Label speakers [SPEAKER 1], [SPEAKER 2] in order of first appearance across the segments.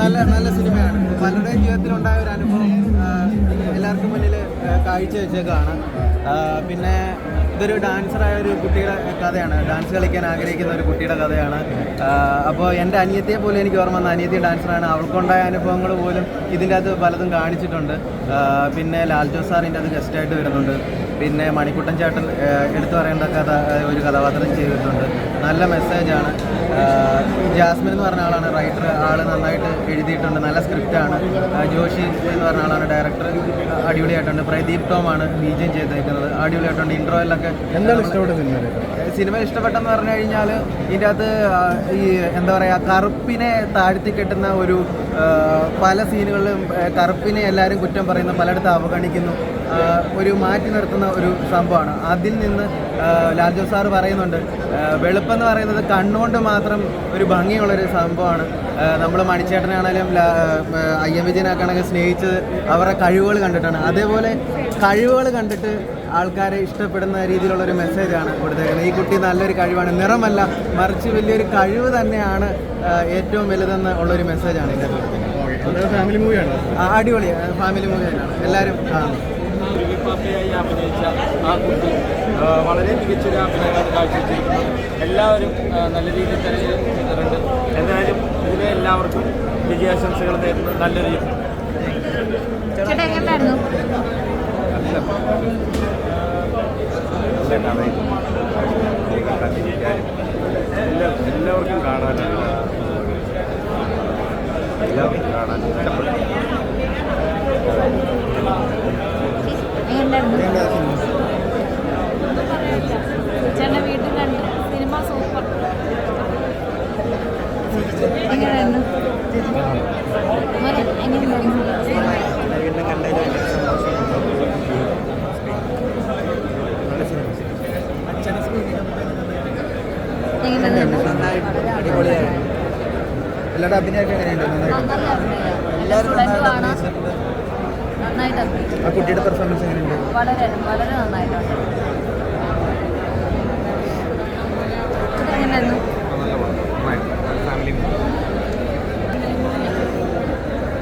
[SPEAKER 1] നല്ല നല്ല സിനിമയാണ്. പലരുടെയും ജീവിതത്തിൽ ജീവിതത്തിലുണ്ടായ ഒരു അനുഭവം എല്ലാവർക്കും മുന്നിൽ കാഴ്ചവെച്ചേക്കാണ് പിന്നെ ഇതൊരു ഡാൻസറായ ഒരു കുട്ടിയുടെ കഥയാണ്. ഡാൻസ് കളിക്കാൻ ആഗ്രഹിക്കുന്ന ഒരു കുട്ടിയുടെ കഥയാണ്. അപ്പോൾ എന്റെ അനിയത്തിയെ പോലും എനിക്ക് ഓർമ്മ വന്ന അനിയത്തി ഡാൻസറാണ്. അവൾക്കുണ്ടായ അനുഭവങ്ങൾ പോലും ഇതിന്റെ അകത്ത് പലതും കാണിച്ചിട്ടുണ്ട്. പിന്നെ ലാൽ ജോസ് സാറിന്റെ അത് ഗസ്റ്റായിട്ട് വരുന്നുണ്ട്. പിന്നെ മണിക്കുട്ടൻ ചേട്ടൻ എടുത്തു പറയേണ്ട കഥ ഒരു കഥാപാത്രം ചെയ്തിട്ടുണ്ട്. നല്ല മെസ്സേജാണ് ജാസ്മിൻ എന്ന് പറഞ്ഞ ആളാണ് റൈറ്റർ ആൾ നന്നായിട്ട് എഴുതിയിട്ടുണ്ട്. നല്ല സ്ക്രിപ്റ്റാണ് ജോഷി എന്ന് പറഞ്ഞ ആളാണ് ഡയറക്ടർ അടിപൊളിയായിട്ടുണ്ട്. പ്രദീപ് ടോം ആണ് ബീജം ചെയ്തേക്കുന്നത്. അടിപൊളിയായിട്ടുണ്ട്. ഇൻട്രോയിലൊക്കെ
[SPEAKER 2] എന്താണ് ഇഷ്ടപ്പെട്ട സിനിമ
[SPEAKER 1] സിനിമ ഇഷ്ടപ്പെട്ടെന്ന് പറഞ്ഞു കഴിഞ്ഞാൽ ഇതിന്റെ അകത്ത് ഈ എന്താ പറയുക കറുപ്പിനെ താഴ്ത്തി കെട്ടുന്ന ഒരു പല സീനുകളിലും കറുപ്പിനെ എല്ലാവരും കുറ്റം പറയുന്നു പലയിടത്തും അവഗണിക്കുന്നു. ഒരു മാറ്റി നിർത്തുന്ന ഒരു സംഭവമാണ്. അതിൽ നിന്ന് ലാൽജോ സാറ് പറയുന്നുണ്ട് വെളുപ്പെന്ന് പറയുന്നത് കണ്ണുകൊണ്ട് മാത്രം ഒരു ഭംഗിയുള്ളൊരു സംഭവമാണ്. നമ്മൾ മണിച്ചേട്ടനാണെങ്കിലും ഐ എം വിജയനൊക്കെ ആണെങ്കിൽ സ്നേഹിച്ചത് അവരുടെ കഴിവുകൾ കണ്ടിട്ടാണ്. അതേപോലെ കഴിവുകൾ കണ്ടിട്ട് ആൾക്കാരെ ഇഷ്ടപ്പെടുന്ന രീതിയിലുള്ള ഒരു മെസ്സേജാണ് കൊടുത്തേക്കുന്നത്. ഈ കുട്ടി നല്ലൊരു കഴിവാണ്. നിറമല്ല മറിച്ച് വലിയൊരു കഴിവ് തന്നെയാണ് ഏറ്റവും വലുതെന്ന് ഉള്ളൊരു മെസ്സേജാണ് ഇതിന്റെ അടിപൊളിയാണ്
[SPEAKER 2] ഫാമിലി മൂവിയാണ്
[SPEAKER 1] ആ, അടിപൊളി. ഫാമിലി മൂവി തന്നെയാണ്. എല്ലാവരും കാണും.
[SPEAKER 3] പാപ്പയായി അഭിനയിച്ച ആ കുട്ടി വളരെ മികച്ചൊരു അഭിനയമാണ് കാഴ്ചവെച്ചിരിക്കുന്നത് എല്ലാവരും നല്ല രീതിയിൽ തന്നെ ചെയ്തിട്ടുണ്ട്. എന്തായാലും ഇതിലെ എല്ലാവർക്കും വിജയാശംസകൾ നേരുന്നു. നല്ലൊരു
[SPEAKER 4] ചേട്ടാ എങ്ങനെയായിരുന്നു
[SPEAKER 3] എല്ലാവർക്കും കാണാനാണ്. എല്ലാവർക്കും കാണാൻ ഇഷ്ടപ്പെട്ടു
[SPEAKER 4] എങ്ങനെയായിരുന്നു ചേട്ടന്റെ വീട്ടിൽ കണ്ട് സിനിമ സൂപ്പർ എങ്ങനെയായിരുന്നു മോനെ, എങ്ങനെയുണ്ടായിരുന്നു എങ്ങനെയുണ്ടായിരുന്നു
[SPEAKER 1] അടിപൊളിയായിരുന്നു എല്ലാവരുടെ അഭിനയമൊക്കെ എങ്ങനെയുണ്ട് നന്നായിട്ട്
[SPEAKER 4] നല്ല അഭിനയം. എല്ലാ സ്റ്റുഡന്റും ആണ് നന്നായിട്ട് അഭിനയിച്ചു
[SPEAKER 1] ആ കുട്ടിയുടെ പെർഫോമൻസ് എങ്ങനെയുണ്ട്?
[SPEAKER 4] വളരെ വളരെ നന്നായിട്ടുണ്ട്. ഇത്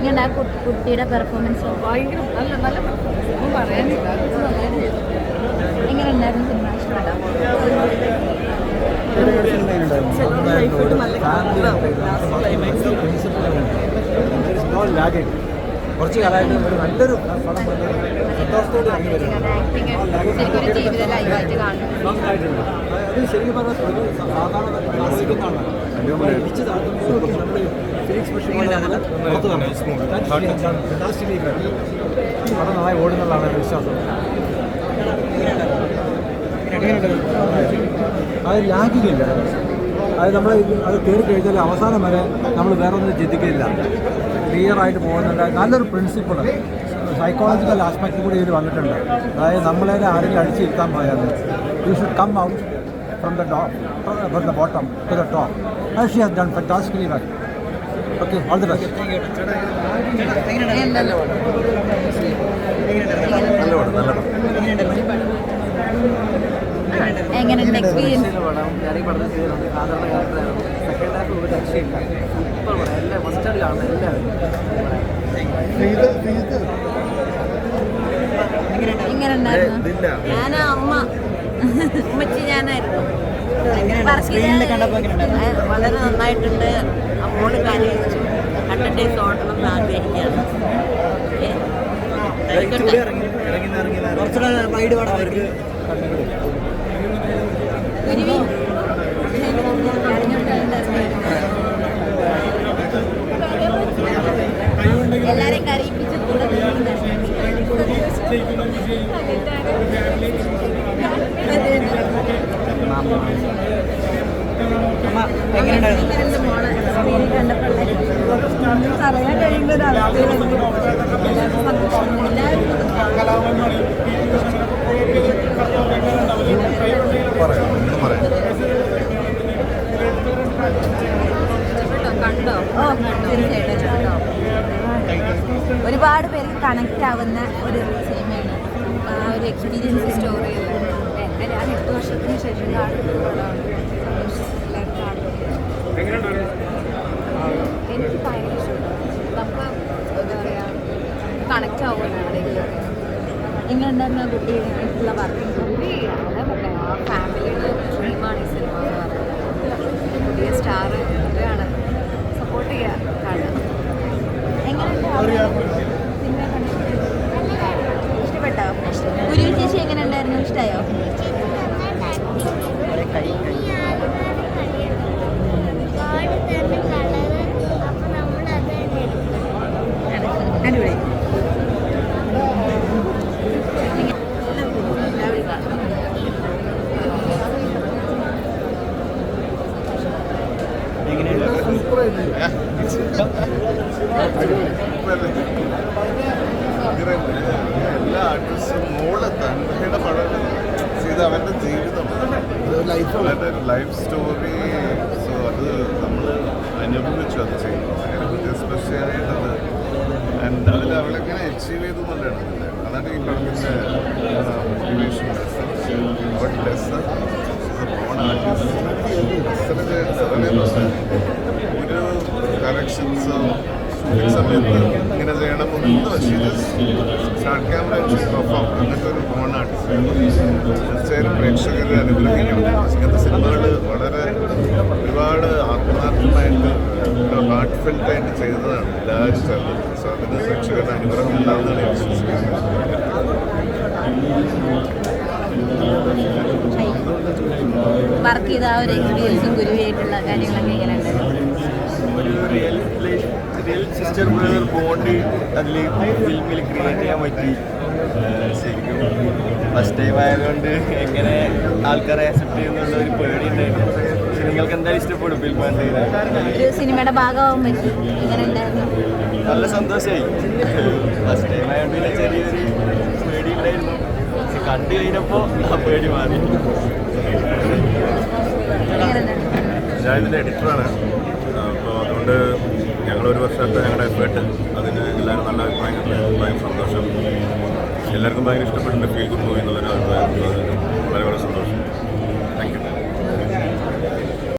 [SPEAKER 4] ആ കുട്ടിയുടെ പെർഫോമൻസ്
[SPEAKER 5] ഭയങ്കര നല്ല നല്ല പെർഫോമൻസ് പറയാനില്ല.
[SPEAKER 4] എങ്ങനെ ഉണ്ടായിരുന്നു സിനിമ
[SPEAKER 2] കുറച്ച് കാലമായിട്ട് ഒരു നല്ലൊരു പടം സന്തോഷത്തോടെ ഇറങ്ങി വരുന്നത് അത് ശരിക്കും പറഞ്ഞാൽ സാധാരണ സാധാരണ ആസ്വദിക്കുന്നതാണ് ഫിലിക്സ് പക്ഷേ പടം നന്നായി ഓടുന്നുള്ളതാണ് വിശ്വാസം. അത് ലാഗിങ്ങില്ല അത് നമ്മൾ അത് കയറി കഴിഞ്ഞാൽ അവസാനം വരെ നമ്മൾ വേറെ ഒന്നും ചിന്തിക്കില്ല. ക്ലിയർ ആയിട്ട് പോകുന്നുണ്ട്. നല്ലൊരു പ്രിൻസിപ്പിൾ സൈക്കോളജിക്കൽ ആസ്പെക്റ്റ് കൂടി ഇതിൽ വന്നിട്ടുണ്ട്. അതായത് നമ്മളെ ആരെങ്കിലും അടിച്ചിരുത്താൻ പോയാൽ you should come out from the top from the bottom to the top she has done fantastically well okay all the best
[SPEAKER 4] എങ്ങനെയുണ്ടല്ലോ എങ്ങനെയുണ്ട് എക്സ്പീരിയൻസ്
[SPEAKER 1] പടം ഞാൻ ഈ പടത്തിൽ ചെയ്തിട്ടുണ്ട് സാധാരണ സെക്കൻഡ് ഹാഫ് ഒരു രക്ഷയില്ല സൂപ്പർ പടം എല്ലാം മസ്റ്റായിട്ട് കാണുന്നത് എല്ലാവരും
[SPEAKER 4] എങ്ങനെ ഉണ്ടായിരുന്നു ഞാൻ അമ്മ ഉമ്മച്ചി ഞാനായിരുന്നു വളരെ നന്നായിട്ടുണ്ട്. അമ്മോട് കാര്യം ഡേയ്സ് ഓടണം എന്ന് ആഗ്രഹിക്കുകയാണ്. എല്ലാരെയും കരയിപ്പിച്ച് കൂടെ എങ്ങനെയുണ്ടായിരുന്നു? സ്ക്രീനിൽ കണ്ടപ്പോഴേ പറയാൻ കഴിയുന്ന ഒരു അവസ്ഥയിലേക്ക് ഒരുപാട് പേർക്ക് കണക്ട് ആവുന്ന ഒരു സിനിമയാണ്. ആ ഒരു എക്സ്പീരിയൻസ് സ്റ്റോറി ഞാൻ എട്ട് വർഷത്തിന് ശേഷം കാണുന്ന ഒരു പടമാണ് സന്തോഷം എല്ലാവരും കാണുന്നത് എനിക്ക് ഭയങ്കര ഇഷ്ടപ്പെട്ടു
[SPEAKER 6] എങ്ങനെയുണ്ടായിരുന്നു ആ കുട്ടിയായിട്ടുള്ള വർക്കിംഗ് ഫാമിലിയുടെ ഡ്രീമാണ് ഈ സിനിമ എന്ന് പറയുന്നത്. പുതിയ സ്റ്റാർ ഇവരാണ് സപ്പോർട്ട് ചെയ്യുക കാണുക. എങ്ങനെയുണ്ട് ഇഷ്ടപ്പെട്ടോ? ഗുരു ചേച്ചി എങ്ങനെ ഉണ്ടായിരുന്നു ഇഷ്ടമായോ അടിപൊളി എല്ലാവരും കാണും
[SPEAKER 7] എല്ലാ ആർട്ടിസ്റ്റും മോൾ തന്റെ പടം. ചെയ്ത് അവന്റെ ജീവിതം. അവന്റെ ലൈഫ് സ്റ്റോറി സോ അത് നമ്മൾ അനുഭവിച്ചു അത് ചെയ്യുന്നത് സ്പെഷ്യൽ സ്പെഷ്യലായിട്ടത് ആൻഡ് അതിൽ അവളെങ്ങനെ അച്ചീവ് ചെയ്തു എന്നുള്ളതാണ് അതാണ് ഈ പടത്തിന്റെ മോട്ടിവേഷൻ ആർട്ടിസ്റ്റ് ഒരു കറക്ഷൻസോ ഷൂട്ടിംഗ് സമയത്ത് ഇങ്ങനെ ചെയ്യണം ഒന്നും ഷാർട്ട് ക്യാമറ പെർഫോം അങ്ങനത്തെ ഒരു ഫോണാണ് തീർച്ചയായും പ്രേക്ഷകരെ അനുഗ്രഹിക്കണം. ഇങ്ങനത്തെ സിനിമകൾ വളരെ ഒരുപാട് ആത്മാർത്ഥമായിട്ട് ഹാർട്ട് ഫിൽട്ടായിട്ട് ചെയ്തതാണ്. എല്ലാവരും ചേർന്ന് സോ അതിന് പ്രേക്ഷകരുടെ അനുഗ്രഹം ഉണ്ടാകുന്നതാണ് ഞാൻ വിശ്വസിക്കുന്നത്.
[SPEAKER 6] വർക്ക് ചെയ്ത ആ ഒരു എക്സ്പീരിയൻസും ഗുരുവായിട്ടുള്ള കാര്യങ്ങളൊക്കെ ഇങ്ങനെ
[SPEAKER 3] ഒരു real life real sister brother bond അതിൽ ഫിലിമിൽ ക്രിയേറ്റ് ചെയ്യാൻ പറ്റി. ശരിക്കും ഫസ്റ്റ് ടൈം ആയതുകൊണ്ട് എങ്ങനെ ആൾക്കാരെ ആക്സെപ്റ്റ് ചെയ്യുന്നുള്ള ഒരു പേടി ഉണ്ടായിരുന്നു പക്ഷെ നിങ്ങൾക്ക് എന്തായാലും ഇഷ്ടപ്പെടും ഫിലിം
[SPEAKER 6] ഒരു സിനിമയുടെ ഭാഗമാവാൻ പറ്റി.
[SPEAKER 3] നല്ല സന്തോഷമായി ഫസ്റ്റ് ടൈം ആയതുകൊണ്ട് പിന്നെ ചെറിയൊരു പേടി ഉണ്ടായിരുന്നു. പക്ഷെ കണ്ടു കഴിഞ്ഞപ്പോൾ ആ പേടി മാറി.
[SPEAKER 7] ഞാൻ ഇതിന്റെ എഡിറ്ററാണ് അപ്പോൾ അതുകൊണ്ട് ഞങ്ങൾ ഒരു വർഷത്തെ ഞങ്ങളുടെ എഫേർട്ട് അതിന് എല്ലാവരും നല്ല അഭിപ്രായം. ഭയങ്കര സന്തോഷം. എല്ലാവർക്കും ഭയങ്കര ഇഷ്ടപ്പെട്ടിട്ടുണ്ട് ഫീൽ ഗുഡ് മൂവി എന്നുള്ളൊരു അഭിപ്രായം വളരെ